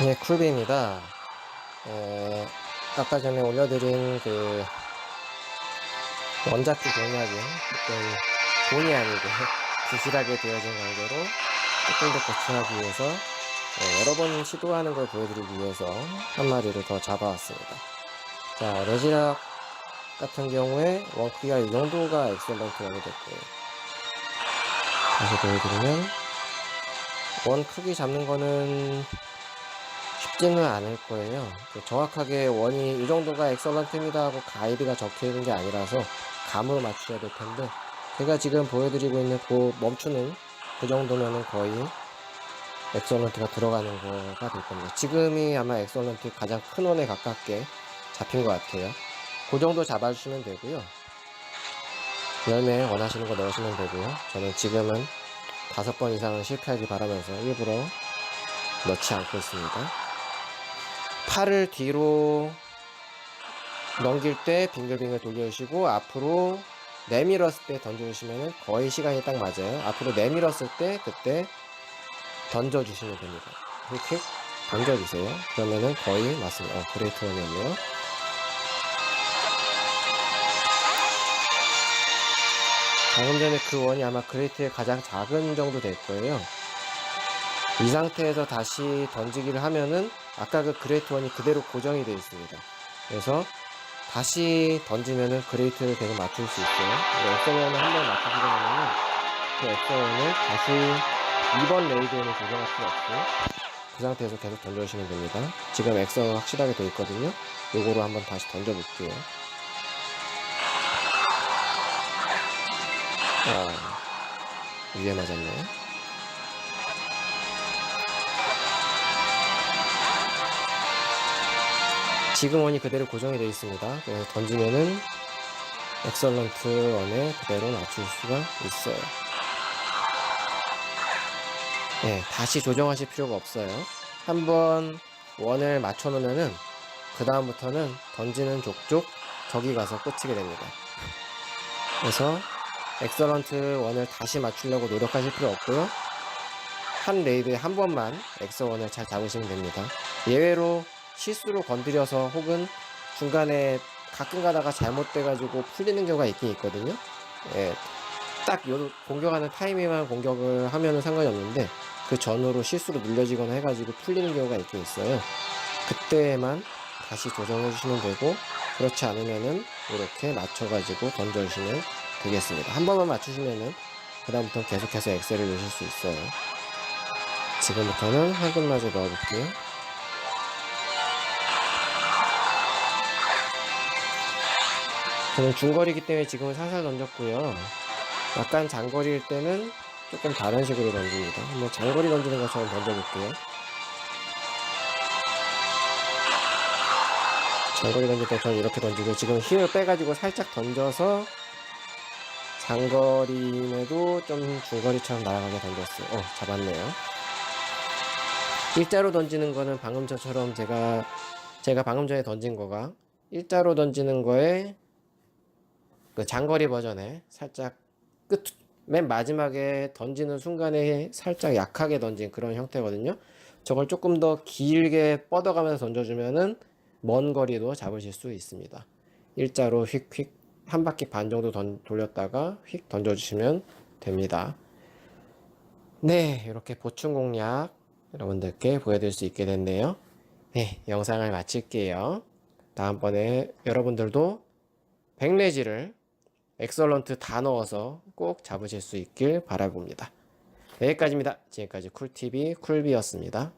네, 쿨비입니다. 에, 아까 전에 올려드린 그 원작기 공략이 조금 본의 아니게 부실하게 되어진 관계로 조금 더 고쳐하기 위해서 어, 여러 번 시도하는 걸 보여드리기 위해서 한 마리를 더 잡아왔습니다. 자, 레지락 같은 경우에 원크기가 이 정도가 엑셀런트 원이 됐고요. 다시 보여드리면 원 크기 잡는 거는 쉽지는 않을 거예요. 그 정확하게 원이 이 정도가 엑설런트입니다 하고 가이드가 적혀 있는 게 아니라서 감으로 맞추셔야 될 텐데 제가 지금 보여드리고 있는 그 멈추는 그 정도면은 거의 엑설런트가 들어가는 거가 될 겁니다. 지금이 아마 엑설런트 가장 큰 원에 가깝게 잡힌 것 같아요. 그 정도 잡아주시면 되고요. 열매 원하시는 거 넣으시면 되고요. 저는 지금은 다섯 번 이상은 실패하기 바라면서 일부러 넣지 않고 있습니다. 팔을 뒤로 넘길 때 빙글빙글 돌려주시고 앞으로 내밀었을 때 던져주시면 거의 시간이 딱 맞아요. 앞으로 내밀었을 때 그때 던져주시면 됩니다. 이렇게 던져주세요. 그러면은 거의 맞습니다. 어, 그레이트 원이었네요. 방금 전에 그 원이 아마 그레이트의 가장 작은 정도 될 거예요. 이 상태에서 다시 던지기를 하면은 아까 그 그레이트 원이 그대로 고정이 되어 있습니다. 그래서 다시 던지면은 그레이트를 계속 맞출 수 있어요. 엑셀원을 한번 맞추게 되면은 그 엑셀원을 다시 2번 레이드에는 조정할 필요 없고 그 상태에서 계속 던져주시면 됩니다. 지금 엑셀원 확실하게 되어 있거든요. 요거로 한번 다시 던져볼게요. 아, 위에 맞았네요. 지금 원이 그대로 고정이 되어 있습니다. 그래서 던지면은 엑설런트 원에 그대로 맞출 수가 있어요. 네, 다시 조정하실 필요가 없어요. 한번 원을 맞춰 놓으면은 그 다음부터는 던지는 족족 저기 가서 꽂히게 됩니다. 그래서 엑설런트 원을 다시 맞추려고 노력하실 필요 없고요. 한 레이드에 한 번만 엑서 원을 잘 잡으시면 됩니다. 예외로 실수로 건드려서 혹은 중간에 가끔 가다가 잘못돼가지고 풀리는 경우가 있긴 있거든요. 예, 딱 요 공격하는 타이밍만 공격을 하면은 상관이 없는데 그 전후로 실수로 눌려지거나 해가지고 풀리는 경우가 있긴 있어요. 그때만 다시 조정해 주시면 되고 그렇지 않으면은 이렇게 맞춰가지고 던져주시면 되겠습니다. 한 번만 맞추시면은 그다음부터 계속해서 엑셀을 넣으실 수 있어요. 지금부터는 황금마저 넣어볼게요. 저는 중거리이기 때문에 지금은 살살 던졌고요. 약간 장거리일 때는 조금 다른 식으로 던집니다. 한번 장거리 던지는 것처럼 던져볼게요. 장거리 던질 때 저는 이렇게 던지고 지금 힘을 빼가지고 살짝 던져서 장거리임에도 좀 중거리처럼 날아가게 던졌어요. 어, 잡았네요. 일자로 던지는 거는 방금 저처럼 제가 제가 방금 전에 던진 거가 일자로 던지는 거에 그 장거리 버전에 살짝 끝, 맨 마지막에 던지는 순간에 살짝 약하게 던진 그런 형태거든요. 저걸 조금 더 길게 뻗어가면서 던져주면은 먼 거리도 잡으실 수 있습니다. 일자로 휙휙 한 바퀴 반 정도 던, 돌렸다가 휙 던져주시면 됩니다. 네, 이렇게 보충 공략 여러분들께 보여드릴 수 있게 됐네요. 네, 영상을 마칠게요. 다음번에 여러분들도 백레지를 엑설런트 다 넣어서 꼭 잡으실 수 있길 바라봅니다. 여기까지입니다. 지금까지 쿨TV 쿨비였습니다.